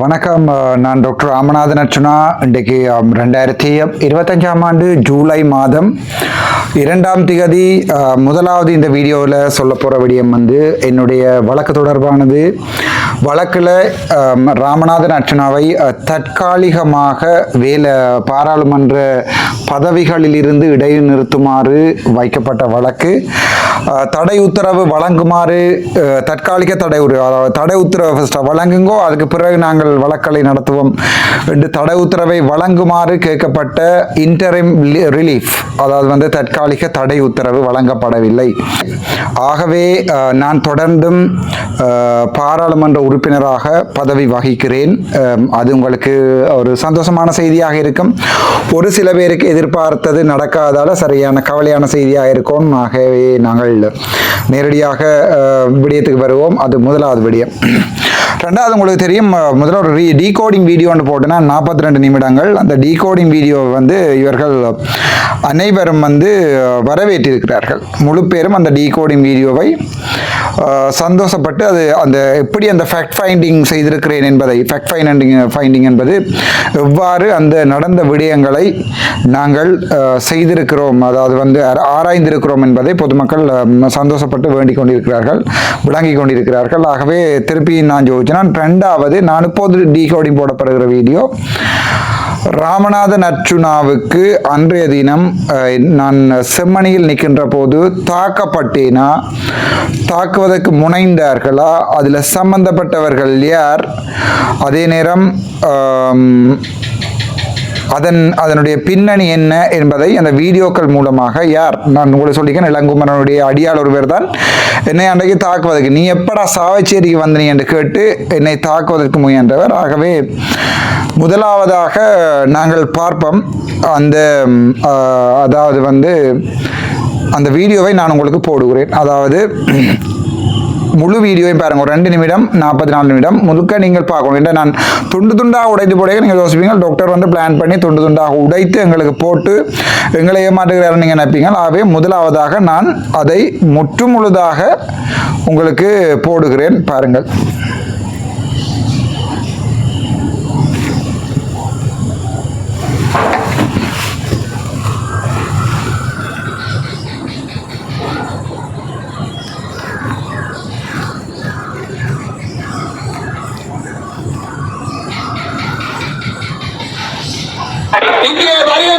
வணக்கம். நான் டாக்டர் ராமநாதன் அர்ச்சுனா இன்றைக்கு ரெண்டாயிரத்தி இருபத்தஞ்சாம் ஆண்டு ஜூலை மாதம் இரண்டாம் திகதி முதலாவது இந்த வீடியோவில் சொல்ல போகிற விடயம் வந்து என்னுடைய வழக்கு தொடர்பானது. வழக்கில் ராமநாதன் அர்ச்சனாவை தற்காலிகமாக வேலை பாராளுமன்ற பதவிகளில் இருந்து இடைநிறுத்துமாறு வைக்கப்பட்ட வழக்கு. தடை உத்தரவு வழங்குமாறு தற்காலிக தடை அதாவது தடை உத்தரவு ஃபர்ஸ்ட் வழங்குங்கோ அதுக்கு பிறகு நாங்கள் வழக்கலை நடத்துவோம். என்று தடை உத்தரவை வழங்குமாறு கேட்கப்பட்ட இன்டரிம் ரிலீஃப் அதாவது வந்து தற்காலிக தடை உத்தரவு வழங்கப்படவில்லை. ஆகவே நான் தொடர்ந்தும் பாராளுமன்ற உறுப்பினராக பதவி வகிக்கிறேன். அது உங்களுக்கு ஒரு சந்தோஷமான செய்தியாக இருக்கும். ஒரு சில பேருக்கு எதிர்பார்த்தது நடக்காதால சரியான கவலையான செய்தியாக இருக்கும். ஆகவே நாங்கள் நேரடியாக அஹ், விடயத்துக்கு வருவோம். அது முதலாவது விடயம். ரெண்டாவது உங்களுக்கு தெரியும் முதல்ல ஒரு ரீ டீகோடிங் வீடியோ ஒன்று போட்டுனா நாற்பத்தி ரெண்டு நிமிடங்கள். அந்த டீகோடிங் வீடியோ வந்து இவர்கள் அனைவரும் வந்து வரவேற்றிருக்கிறார்கள். முழு பேரும் அந்த டீகோடிங் வீடியோவை சந்தோஷப்பட்டு அது அந்த எப்படி அந்த ஃபேக்ட் ஃபைண்டிங் செய்திருக்கிறேன் என்பதை ஃபேக்ட் ஃபைண்டிங் ஃபைண்டிங் என்பது எவ்வாறு அந்த நடந்த விடயங்களை நாங்கள் செய்திருக்கிறோம் அதாவது வந்து ஆராய்ந்திருக்கிறோம் என்பதை பொதுமக்கள் சந்தோஷப்பட்டு வேண்டிக் கொண்டிருக்கிறார்கள் விளங்கிக் கொண்டிருக்கிறார்கள். ஆகவே திருப்பி நான் ஜோதி ஜோதிச்சேன் ரெண்டாவது நான் இப்போது டீகோடிங் போடப்படுகிற வீடியோ ராமநாதன் அர்ச்சுனாவுக்கு அன்றைய தினம் நான் செம்மணியில் நிற்கின்ற போது தாக்கப்பட்டேனா? தாக்குவதற்கு முனைந்தார்களா? அதில் சம்பந்தப்பட்டவர்கள் யார்? அதே நேரம் அதன் அதனுடைய பின்னணி என்ன என்பதை அந்த வீடியோக்கள் மூலமாக யார் நான் உங்களை சொல்லிக்கிறேன் இளங்குமரனுடைய அடியாள் ஒருவர் தான். என்னை அன்றைக்கு தாக்குவதற்கு நீ எப்படா சாவச்சேரிக்கு வந்தனி என்று கேட்டு என்னை தாக்குவதற்கு முயன்றவர். ஆகவே முதலாவதாக நாங்கள் பார்ப்போம். அந்த அதாவது வந்து அந்த வீடியோவை நான் உங்களுக்கு போடுகிறேன். அதாவது முழு வீடியோவையும் பாருங்கள் ஒரு ரெண்டு நிமிடம் நாற்பத்தி நாலு நிமிடம். முழுக்க நீங்கள் பார்க்கணும். ஏன்னா நான் துண்டு துண்டாக உடைத்து போட நீங்கள் யோசிப்பீங்க. டாக்டர் வந்து பிளான் பண்ணி துண்டு துண்டாக உடைத்து எங்களுக்கு போட்டு எங்களை ஏமாற்றுகிறார் நீங்கள் நினைப்பீங்க. ஆகவே முதலாவதாக நான் அதை முற்று முழுதாக உங்களுக்கு போடுகிறேன். பாருங்கள். இங்கே வருகை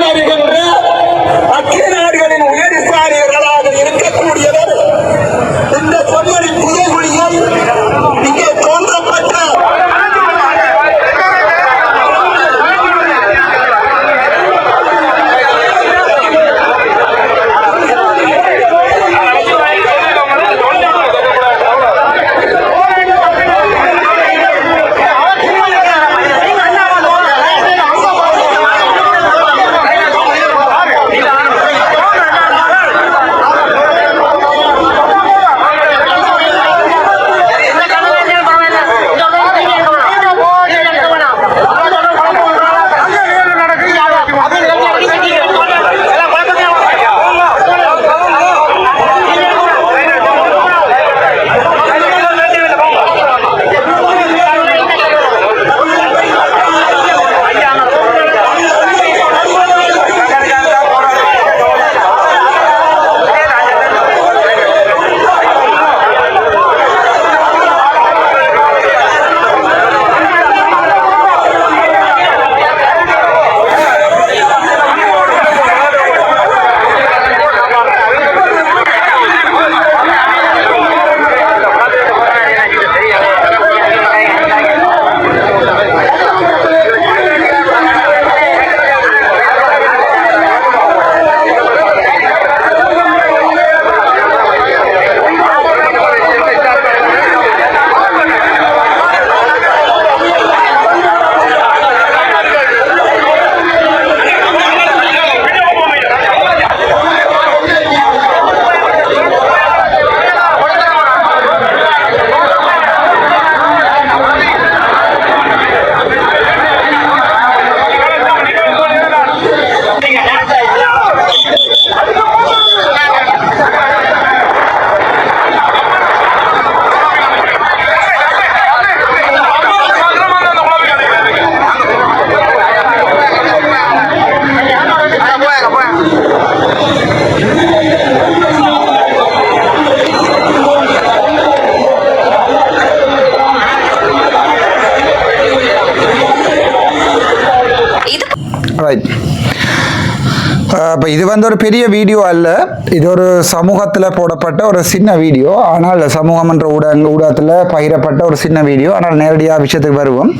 அப்போ இது வந்து ஒரு பெரிய வீடியோ அல்ல. இது ஒரு சமூகத்தில் போடப்பட்ட ஒரு சின்ன வீடியோ ஆனால் சமூகம் என்ற ஊடக ஊடகத்தில் பகிரப்பட்ட ஒரு சின்ன வீடியோ ஆனால் நேரடியாக விஷயத்துக்கு வருவோம்.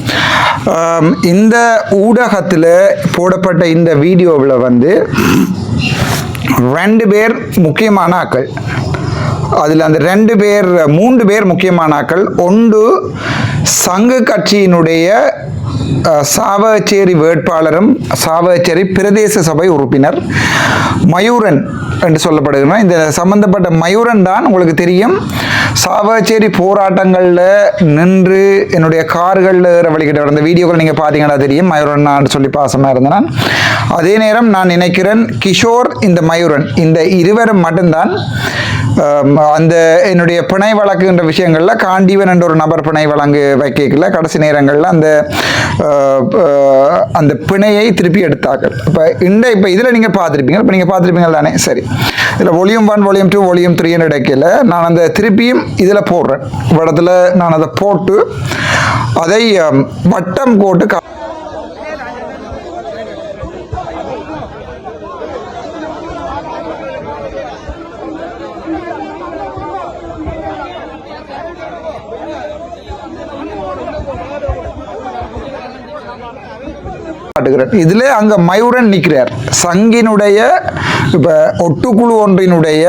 இந்த ஊடகத்தில் போடப்பட்ட இந்த வீடியோவில் வந்து ரெண்டு பேர் முக்கியமான ஆக்கள். அதில் அந்த ரெண்டு பேர் மூன்று பேர் முக்கியமான ஆக்கள். ஒன்று சங்கு கட்சியினுடைய சாவச்சேரி சாவகச்சேரி வேட்பாளரும் சாவகச்சேரி பிரதேச சபை உறுப்பினர் மயூரன் என்று சொல்லப்படுகிறோம். இந்த சம்பந்தப்பட்ட மயூரன் தான் உங்களுக்கு தெரியும். சாவகச்சேரி போராட்டங்களில் நின்று என்னுடைய கார்களில் ஏற வழிகிட்ட அந்த வீடியோக்கள் நீங்கள் பார்த்தீங்கன்னா தெரியும். மயூரன் நான் சொல்லி பாசமாக இருந்தேன் அதே நேரம் நான் நினைக்கிறேன் கிஷோர் இந்த மயூரன் இந்த இருவரும் மட்டும்தான் அந்த என்னுடைய பிணை வழக்குன்ற விஷயங்களில் காண்டீவன் என்ற ஒரு நபர் பிணை வழங்கு வைக்கல. கடைசி நேரங்களில் அந்த அந்த பிணையை திருப்பி எடுத்தார்கள். இப்போ இந்த இப்போ இதில் நீங்கள் பார்த்துருப்பீங்க. இப்போ நீங்கள் பார்த்துருப்பீங்க தானே? சரி. இதில் ஒலியூம் ஒன் ஒலியூம் டூ ஒலியூம் த்ரீன்னு இடைக்கையில் நான் அந்த திருப்பியும் இதில் போடுறேன். இடத்துல நான் அதை போட்டு அதை வட்டம் போட்டு கா இதில் அங்கே மயூரன் நிற்கிறார் சங்கினுடைய இப்போ ஒட்டுக்குழு ஒன்றினுடைய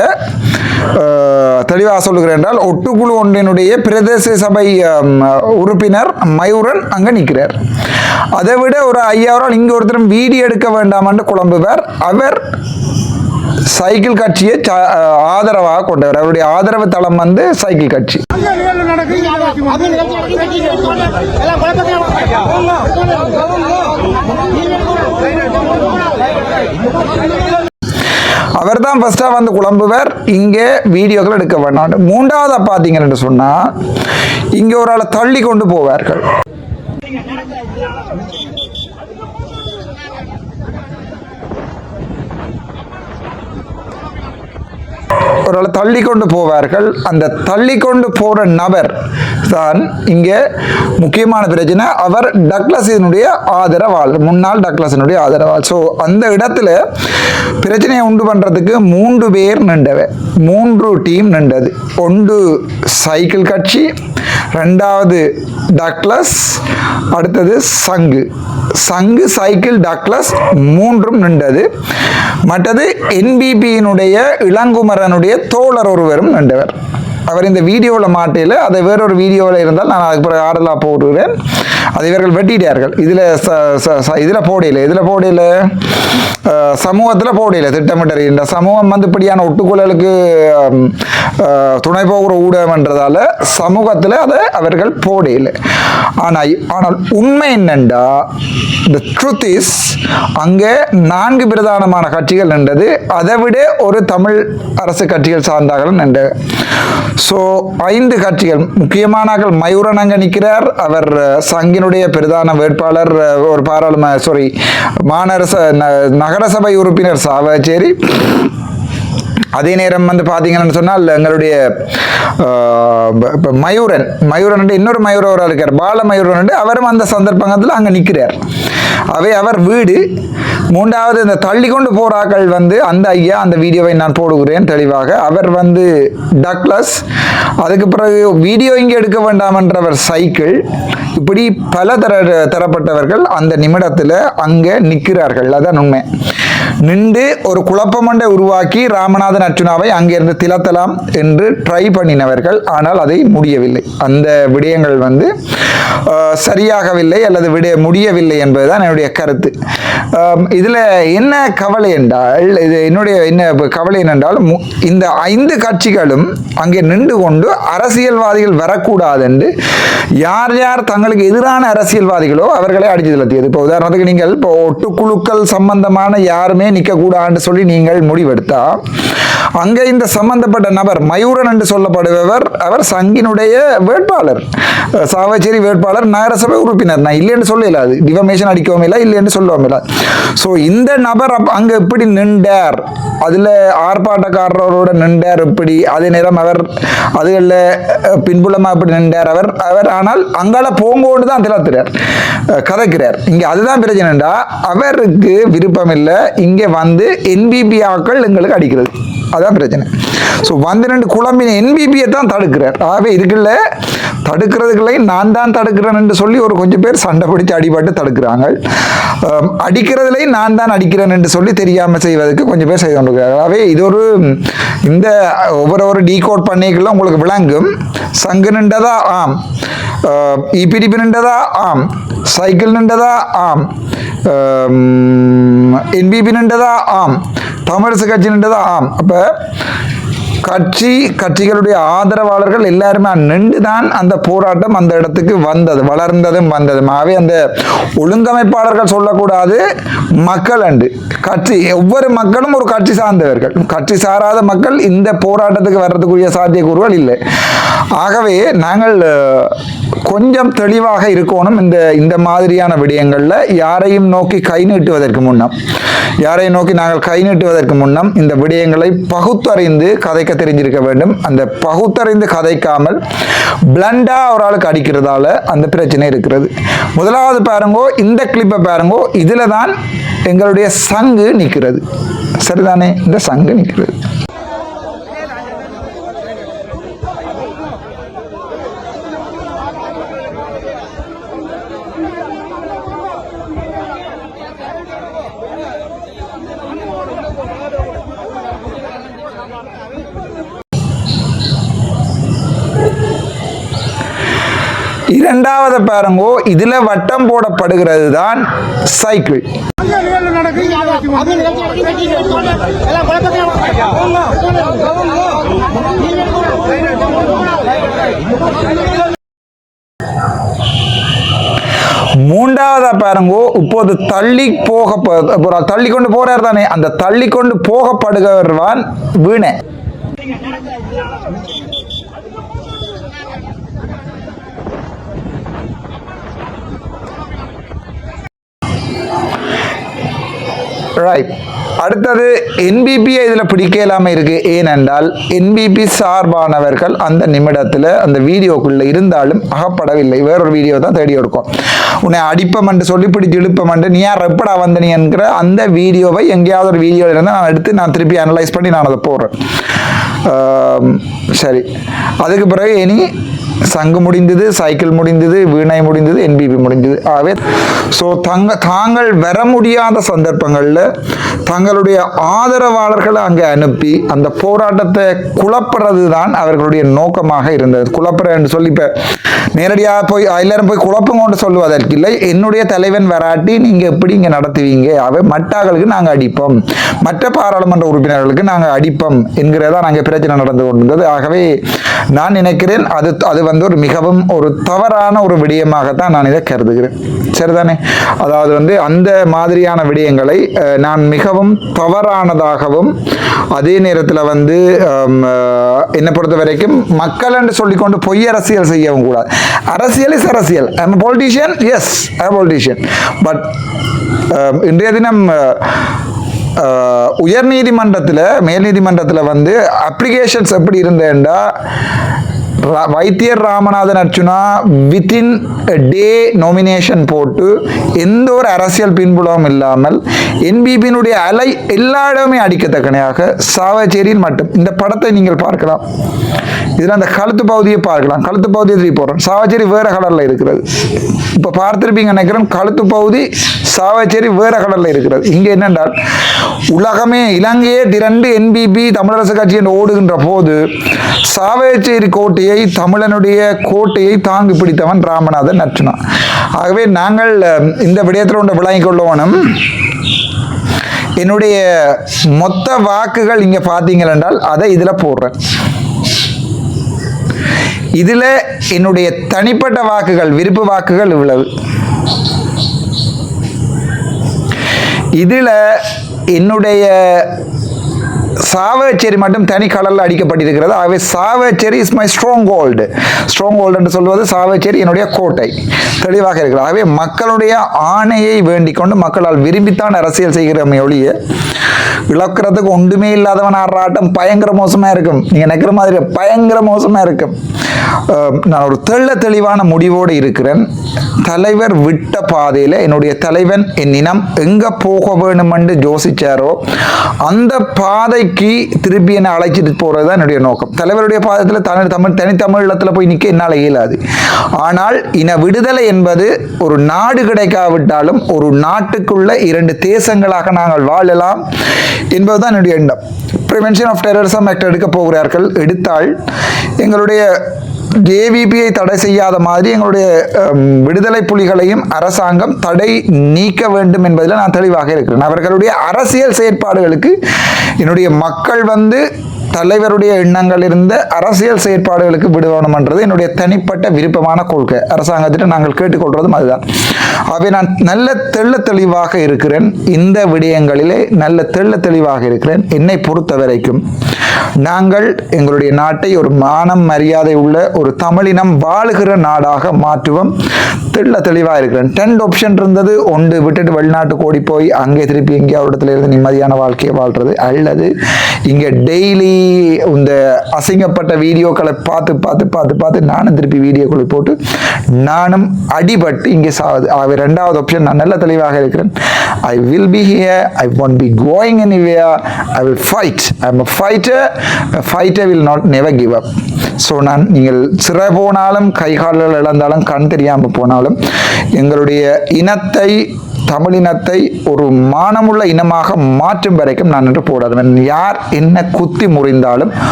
தெளிவாக சொல்லுகிறேன் என்றால் ஒட்டுக்குழு ஒன்றினுடைய பிரதேச சபை உறுப்பினர் மயூரன் அங்கே நிற்கிறார் அதை விட ஒரு ஐயாயிரம் இங்கே ஒருத்தரும் வீடியோ எடுக்க வேண்டாம் என்று குழம்புவார். அவர் சைக்கிள் கட்சியை ஆதரவாக கொண்டவர். அவருடைய ஆதரவு தளம் வந்து சைக்கிள் கட்சி. அவர் தான் ஃபர்ஸ்டாக வந்து குழம்புவர். இங்கே வீடியோக்கள் எடுக்க வேண்டாம். மூன்றாவதாக பார்த்தீங்கன்னு சொன்னால் இங்கே ஒரு ஆளை தள்ளி கொண்டு போவார்கள். ஒரு ஆளை தள்ளி கொண்டு போவார்கள். அந்த தள்ளி கொண்டு போகிற நபர் தான் இங்கே முக்கியமான பிரச்சனை. அவர் டக்ளஸினுடைய ஆதரவாள் முன்னாள் டக்ளஸினுடைய ஆதரவாள் ஸோ அந்த இடத்துல பிரச்சனையை உண்டு பண்ணுறதுக்கு மூன்று பேர் நின்றவை. மூன்று டீம் நின்றது. ஒன்று சைக்கிள் கட்சி ரெண்டாவது டக்ளஸ் அடுத்தது சங்கு. சங்கு சைக்கிள் டக்ளஸ் மூன்றும் நின்றது. மற்றது என்பிபியினுடைய இளங்குமரனுடைய தோழர் ஒருவரும் நின்றவர். அவர் இந்த வீடியோவில் மாட்டையில் அதை வேறொரு வீடியோவில் இருந்தால் நான் அதுக்கு பிறகு ஆடலாக போடுகிறேன் அதை இவர்கள் வெட்டிட்டார்கள். இதில் இதில் போடையில் இதில் போடையில் சமூகத்தில் போடையில் திட்டமிட்டர் இந்த சமூகம் வந்து இப்படியான ஒட்டுக்குழலுக்கு துணை போகிற ஊடகம்ன்றதால சமூகத்தில் அதை அவர்கள் போடையில் ஆனால் ஆனால் உண்மை என்னண்டா? இந்த truth அங்கே நான்கு பிரதானமான கட்சிகள் நின்றது. அதை விட ஒரு தமிழ் அரசு கட்சிகள் சார்ந்தார்கள் நின்று. ஸோ ஐந்து கட்சிகள். முக்கியமானார்கள் மயூரன் அங்கே நிற்கிறார் அவர் சங்கினுடைய பிரதான வேட்பாளர் ஒரு பாராளுமன்ற சாரி மாநரச நகரசபை உறுப்பினர் சாவச்சேரி. அதே நேரம் வந்து பார்த்தீங்கன்னு சொன்னால் எங்களுடைய இப்போ மயூரன் மயூரன் இன்னொரு மயூரவராக இருக்கார். பால மயூரன் அவரும் அந்த சந்தர்ப்பத்தில் அங்கே நிற்கிறார். அவை அவர் வீடு. மூன்றாவது இந்த தள்ளி கொண்டு போறாக்கள் வந்து அந்த ஐயா அந்த வீடியோவை நான் போடுகிறேன் தெளிவாக. அவர் வந்து டக்ளஸ். அதுக்கு பிறகு வீடியோ இங்கே எடுக்க வேண்டாம் என்றவர் சைக்கிள். இப்படி பல தர தரப்பட்டவர்கள் அந்த நிமிடத்தில் அங்கே நிற்கிறார்கள். அதான் உண்மை. நின்று ஒரு குழப்பமண்டை உருவாக்கி ராமநாதன் அர்ச்சுனாவை அங்கிருந்து திலத்தலாம் என்று ட்ரை பண்ணினவர்கள் ஆனால் அதை முடியவில்லை. அந்த விடயங்கள் வந்து சரியாகவில்லை அல்லது விட முடியவில்லை என்பதுதான் என்னுடைய கருத்து. இதில் என்ன கவலை என்றால் இது என்னுடைய என்ன கவலை என்னென்றால் மு- இந்த ஐந்து கட்சிகளும் அங்கே நின்று கொண்டு அரசியல்வாதிகள் வரக்கூடாது என்று யார் யார் தங்களுக்கு எதிரான அரசியல்வாதிகளோ அவர்களை அடித்து தளர்த்தியது இப்போ உதாரணத்துக்கு நீங்கள் இப்போ ஒட்டுக்குழுக்கள் சம்பந்தமான யாருமே நிற்கக்கூடாதுன்னு சொல்லி நீங்கள் முடிவெடுத்தால் அங்கே இந்த சம்பந்தப்பட்ட நபர் மயூரன் என்று சொல்லப்படுபவர் அவர் சங்கினுடைய வேட்பாளர். சாவச்சேரி வேட்பாளர் நகரசபை உறுப்பினர். நான் இல்லைன்னு சொல்லல அது டிஃபமேஷன் அடிக்கவும் இல்லை இல்லைன்னு சொல்லவும் இல்லை. ஸோ இந்த நபர் அப்- அங்கே எப்படி நின்றார்? அதில் ஆர்ப்பாட்டக்காரரோட நின்றார் எப்படி? அதே நேரம் அவர் அதுகளில் பின்புலமாக எப்படி நின்றார் அவர்? அவர் ஆனால் அங்கால போங்கோன்னு தான் திளாத்துறார் கதைக்கிறார். இங்கே அதுதான் பிரச்சனைண்டா அவருக்கு விருப்பம் இல்லை இங்கே வந்து என்பிபி ஆக்கள் எங்களுக்கு அடிக்கிறது. அதான் பிரச்சனை. ஸோ வந்து ரெண்டு குழம்பின என்பிபியை தான் தடுக்கிறார் ஆகவே இருக்குல்ல தடுக்கிறதுக்குள்ளே நான் தான் தடுக்கிறேன் என்று சொல்லி ஒரு கொஞ்சம் பேர் சண்டை பிடிச்சு அடிபட்டு தடுக்கிறாங்க. அடிக்கிறதுலையும் நான் தான் அடிக்கிறேன் என்று சொல்லி தெரியாமல் செய்வதற்கு கொஞ்சம் பேர் செய்து கொண்டிருக்கிறார்கள். ஆகவே இது ஒரு இந்த ஒவ்வொரு ஒரு டீகோட் பண்ணிக்கலாம் உங்களுக்கு விளங்கும். சங்கு நின்றதா? ஆம். இபிடிபி நின்றதா? ஆம். சைக்கிள் நின்றதா? ஆம். என்பிபி நின்றதா? ஆம். தமிழரசு கட்சி ஆம். அப்போ கட்சி கட்சிகளுடைய ஆதரவாளர்கள் எல்லாருமே நின்று தான் அந்த போராட்டம் அந்த இடத்துக்கு வந்தது வளர்ந்ததும் வந்ததும். ஆகவே அந்த ஒழுங்கமைப்பாளர்கள் சொல்லக்கூடாது மக்கள் அண்டு கட்சி ஒவ்வொரு மக்களும் ஒரு கட்சி சார்ந்தவர்கள். கட்சி சாராத மக்கள் இந்த போராட்டத்துக்கு வர்றதுக்குரிய சாத்தியக்கூறுகள் இல்லை. ஆகவே நாங்கள் கொஞ்சம் தெளிவாக இருக்கணும் இந்த இந்த மாதிரியான விடயங்களில் யாரையும் நோக்கி கை நீட்டுவதற்கு முன்னம். யாரையும் நோக்கி நாங்கள் கை நீட்டுவதற்கு முன்னம் இந்த விடயங்களை பகுத்தறிந்து கதைக்க தெரிஞ்சிருக்க வேண்டும். அந்த பகுத்தறிந்து கதைக்காமல் பிளண்டா ஒரு ஆளுக்கு அடிக்கிறதால அந்த பிரச்சனை இருக்கிறது. முதலாவது பாருங்கோ இந்த கிளிப்பை பாருங்கோ இதில் தான் எங்களுடைய சங்கு நிற்கிறது. சரிதானே? இந்த சங்கு நிற்கிறது. இரண்டாவது பாருங்கோ இதுல வட்டம் போடப்படுகிறது தான் சைக்கிள் எல்லாம் மூன்றாவதா பாருங்கோ இப்போது தள்ளி போக தள்ளி கொண்டு போறார் தானே அந்த தள்ளி கொண்டு போகப்படுகிறவன் வீணை. ரைட் அடுத்தது என்பிபியை இதில் பிடிக்க இல்லாமல் இருக்குது ஏனென்றால் என்பிபி சார்பானவர்கள் அந்த நிமிடத்தில் அந்த வீடியோக்குள்ளே இருந்தாலும் அகப்படவில்லை. வேறொரு வீடியோ தான் தேடி எடுக்கும். உன்னை அடிப்பம் என்று சொல்லி பிடிச்சி இழுப்பம் என்று நீ யார் எப்படா வந்த நீ என்கிற அந்த வீடியோவை எங்கேயாவது ஒரு வீடியோவில் இருந்து நான் எடுத்து நான் திருப்பி அனலைஸ் பண்ணி நான் அதை போடுறேன். சரி. அதுக்கு பிறகு இனி சங்கு முடிந்தது சைக்கிள் முடிந்தது வீணை முடிந்தது என்பிபி முடிந்தது. ஆகவே ஸோ தங்க தாங்கள் வர முடியாத சந்தர்ப்பங்களில் தங்களுடைய ஆதரவாளர்களை அங்கே அனுப்பி அந்த போராட்டத்தை குழப்புறது தான் அவர்களுடைய நோக்கமாக இருந்தது. குழப்புறன்னு சொல்லி இப்போ நேரடியாக போய் எல்லாரும் போய் குழப்பங்கொண்டு சொல்லுவதற்கு இல்லை. என்னுடைய தலைவன் வராட்டி நீங்கள் எப்படி இங்கே நடத்துவீங்க? அவை மட்டாக்களுக்கு நாங்கள் அடிப்போம். மற்ற பாராளுமன்ற உறுப்பினர்களுக்கு நாங்கள் அடிப்போம் என்கிறதா நாங்கள் பிரச்சனை நடந்து கொண்டிருந்தது. ஆகவே நான் நினைக்கிறேன் அது அது வந்து ஒரு மிகவும் ஒரு தவறான ஒரு விடயமாகத்தான் நான் இதை கருதுகிறேன். சரிதானே? அதாவது வந்து அந்த மாதிரியான விடயங்களை நான் மிகவும் தவறானதாகவும் அதே நேரத்தில் வந்து என்னை பொறுத்த வரைக்கும் மக்கள் என்று சொல்லிக்கொண்டு பொய் அரசியல் செய்யவும் கூடாது. அரசியல் இஸ் அரசியல். I'm politician as I politician but இன்றைய தினம் உயர் நீதிமன்றத்தில் மேல் நீதிமன்றத்தில் வந்து அப்ளிகேஷன்ஸ் எப்படி இருந்தேன்டா வைத்தியர் Ramanathan Archuna within day nomination போட்டு எந்த ஒரு அரசியல் பின்புலமும் இல்லாமல் என்பிபியினுடைய அலை எல்லா இடமே அடிக்கத்தக்கனையாக சாவச்சேரியில் மட்டும் இந்த படத்தை நீங்கள் பார்க்கலாம். இதில் அந்த கழுத்து பகுதியை பார்க்கலாம். கழுத்து பகுதியை திருப்பி போடுறோம். சாவச்சேரி வேற கலரில் இருக்கிறது. இப்போ பார்த்துருப்பீங்க நினைக்கிறேன் கழுத்து பகுதி சாவச்சேரி வேறு கலரில் இருக்கிறது. இங்கே என்னென்றால் உலகமே இலங்கையே திரண்டு என்பிபி தமிழரசு கட்சி என்று ஓடுகின்ற போது சாவச்சேரி கோட்டையை தமிழனுடைய கோட்டையை தாங்கி பிடித்தவன் ராமநாதன் நற்றினான் ஆகவே நாங்கள் இந்த விடயத்தில் ஒன்று விளங்கிக் கொள்ளவனும் என்னுடைய மொத்த வாக்குகள் இங்கே பார்த்தீங்கள் என்றால் அதை இதில் போடுறேன். இதில் என்னுடைய தனிப்பட்ட வாக்குகள் விருப்பு வாக்குகள் இவ்வளவு. இதில் என்னுடைய சாவச்சேரி மட்டும் தனி கடலில் அடிக்கப்பட்டிருக்கிறது. ஆகவே Chavakachcheri is my stronghold stronghold என்று சொல்வது சாவச்சேரி என்னுடைய கோட்டை. தெளிவாக இருக்கிறது. ஆகவே மக்களுடைய ஆணையை வேண்டிக் கொண்டு மக்களால் விரும்பித்தான் அரசியல் செய்கிறோமே ஒழிய இழக்கிறதுக்கு ஒன்றுமே இல்லாதவன் ஆடுறாட்டம் பயங்கர மோசமாக இருக்கும். நீங்கள் நினைக்கிற மாதிரி பயங்கர மோசமாக இருக்கும். நான் ஒரு தெள்ள தெளிவான முடிவோடு இருக்கிறேன். தலைவர் விட்ட பாதையில் என்னுடைய தலைவன் என் இனம் எங்கே போக வேணுமென்று ஜோசிச்சாரோ அந்த பாதை பாதைக்கு திருப்பி என்னை அழைச்சிட்டு போகிறது தான் என்னுடைய நோக்கம். தலைவருடைய பாதத்தில் தமிழ் தமிழ் தனித்தமிழத்தில் போய் நிற்க என்னால் இயலாது. ஆனால் இன விடுதலை என்பது ஒரு நாடு கிடைக்காவிட்டாலும் ஒரு நாட்டுக்குள்ள இரண்டு தேசங்களாக நாங்கள் வாழலாம். என்பதுதான் என்னுடைய எண்ணம். ப்ரிவென்ஷன் ஆஃப் டெரரிசம் ஆக்ட் எடுக்க போகிறார்கள். எடுத்தால் எங்களுடைய ஜேவிபியை தடை செய்யாத மாதிரி எங்களுடைய விடுதலை புலிகளையும் அரசாங்கம் தடை நீக்க வேண்டும் என்பதில் நான் தெளிவாக இருக்கிறேன். அவர்களுடைய அரசியல் செயற்பாடுகளுக்கு என்னுடைய மக்கள் வந்து தலைவருடைய எண்ணங்கள் இருந்த அரசியல் செயற்பாடுகளுக்கு விடுவணும்ன்றது என்னுடைய தனிப்பட்ட விருப்பமான கொள்கை. அரசாங்கத்திட்ட நாங்கள் கேட்டுக்கொள்றதும் அதுதான். ஆகவே நான் நல்ல தெள்ள தெளிவாக இருக்கிறேன். இந்த விடயங்களிலே நல்ல தெள்ள தெளிவாக இருக்கிறேன். என்னை பொறுத்த வரைக்கும் நாங்கள் எங்களுடைய நாட்டை ஒரு மானம் மரியாதை உள்ள ஒரு தமிழினம் வாழுகிற நாடாக மாற்றுவோம். தெள்ள தெளிவாக இருக்கிறேன். டென்ட் ஆப்ஷன் இருந்தது. ஒன்று விட்டுட்டு வெளிநாட்டுக்கு ஓடி போய் அங்கே திருப்பி எங்கேயோ ஒரு இடத்துல இருந்து நிம்மதியான வாழ்க்கையை வாழ்றது. அல்லது இங்கே டெய்லி இந்த அசிங்கப்பட்ட வீடியோக்களை பார்த்து பார்த்து பார்த்து பார்த்து நானும் திருப்பி வீடியோக்களை போட்டு நானும் அடிபட்டு இங்கே சாவது ஆகவே ரெண்டாவது ஆப்ஷன் நான் நல்ல தெளிவாக இருக்கிறேன். I will be here I won't be going and I will fight I am fighter fighter will not never give up so நான் நீங்கள் சிறை போனாலும் கை கால்கள் இழந்தாலும் கண் தெரியாமல் போனாலும் எங்களுடைய இனத்தை தமிழினத்தை ஒரு மானமுள்ள இனமாக மாற்றும் வரைக்கும் நான் என்று போடாதவன். யார் என்ன குத்தி முறிந்தாலும்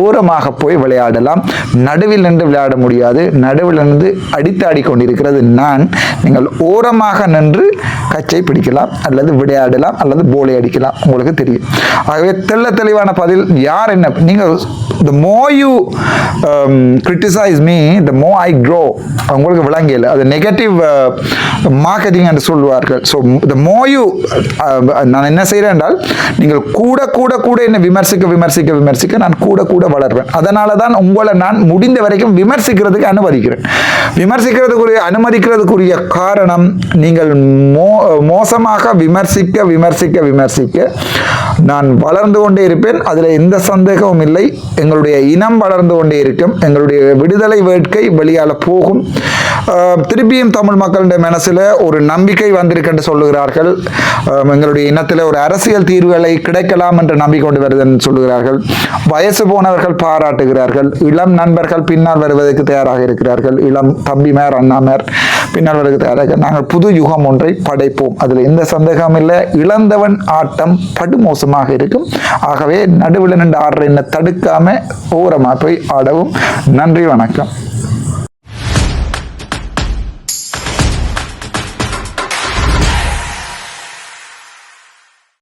ஓரமாக போய் விளையாடலாம். நடுவில் நின்று விளையாட முடியாது. நடுவில் நின்று அடித்து ஆடிக்கொண்டிருக்கிறது நான். நீங்கள் ஓரமாக நின்று கச்சை பிடிக்கலாம் அல்லது விளையாடலாம் அல்லது போலை அடிக்கலாம். உங்களுக்கு தெரியும். ஆகவே தெள்ள தெளிவான பதில் யார் என்ன நீங்கள் த மோ யூ கிரிட்டிசைஸ் மீ த மோ ஐ க்ரோ உங்களுக்கு விளங்கியல அது நெகட்டிவ் மார்க்கெட்டிங் uh, என்று சொல்வார்கள் ஸோ த மோயு நான் என்ன செய்கிறேன் என்றால் நீங்கள் கூட கூட கூட என்னை விமர்சிக்க விமர்சிக்க விமர்சிக்க நான் கூட கூட வளர்வேன். அதனால தான் உங்களை நான் முடிந்த வரைக்கும் விமர்சிக்கிறதுக்கு அனுமதிக்கிறேன். விமர்சிக்கிறதுக்குரிய அனுமதிக்கிறதுக்குரிய காரணம் நீங்கள் மோ மோசமாக விமர்சிக்க விமர்சிக்க விமர்சிக்க நான் வளர்ந்து கொண்டே இருப்பேன். அதில் எந்த சந்தேகமும் இல்லை. எங்களுடைய இனம் வளர்ந்து கொண்டே இருக்கும். எங்களுடைய விடுதலை வேட்கை வெளியால் போகும். திருப்பியும் தமிழ் மக்களுடைய மனசில் ஒரு நம்பிக்கை வந்திருக்கென்று சொல்லுகிறார்கள். எங்களுடைய இனத்தில் ஒரு அரசியல் தீர்வுகளை கிடைக்கலாம் என்று நம்பிக்கொண்டு வருது என்று சொல்லுகிறார்கள். வயசு போனவர்கள் பாராட்டுகிறார்கள். இளம் நண்பர்கள் பின்னால் வருவதற்கு தயாராக இருக்கிறார்கள். இளம் தம்பிமார் அண்ணாமார் பின்னால் வருவதற்கு தயாராக நாங்கள் புது யுகம் ஒன்றை படைப்போம். அதில் எந்த சந்தேகமும் இல்லை. இழந்தவன் ஆட்டம் படுமோசம் படுமோசமாக இருக்கும். ஆகவே நடுவில் நின்று ஆடுற என்ன தடுக்காம ஓரமாக போய் ஆடவும். நன்றி வணக்கம்.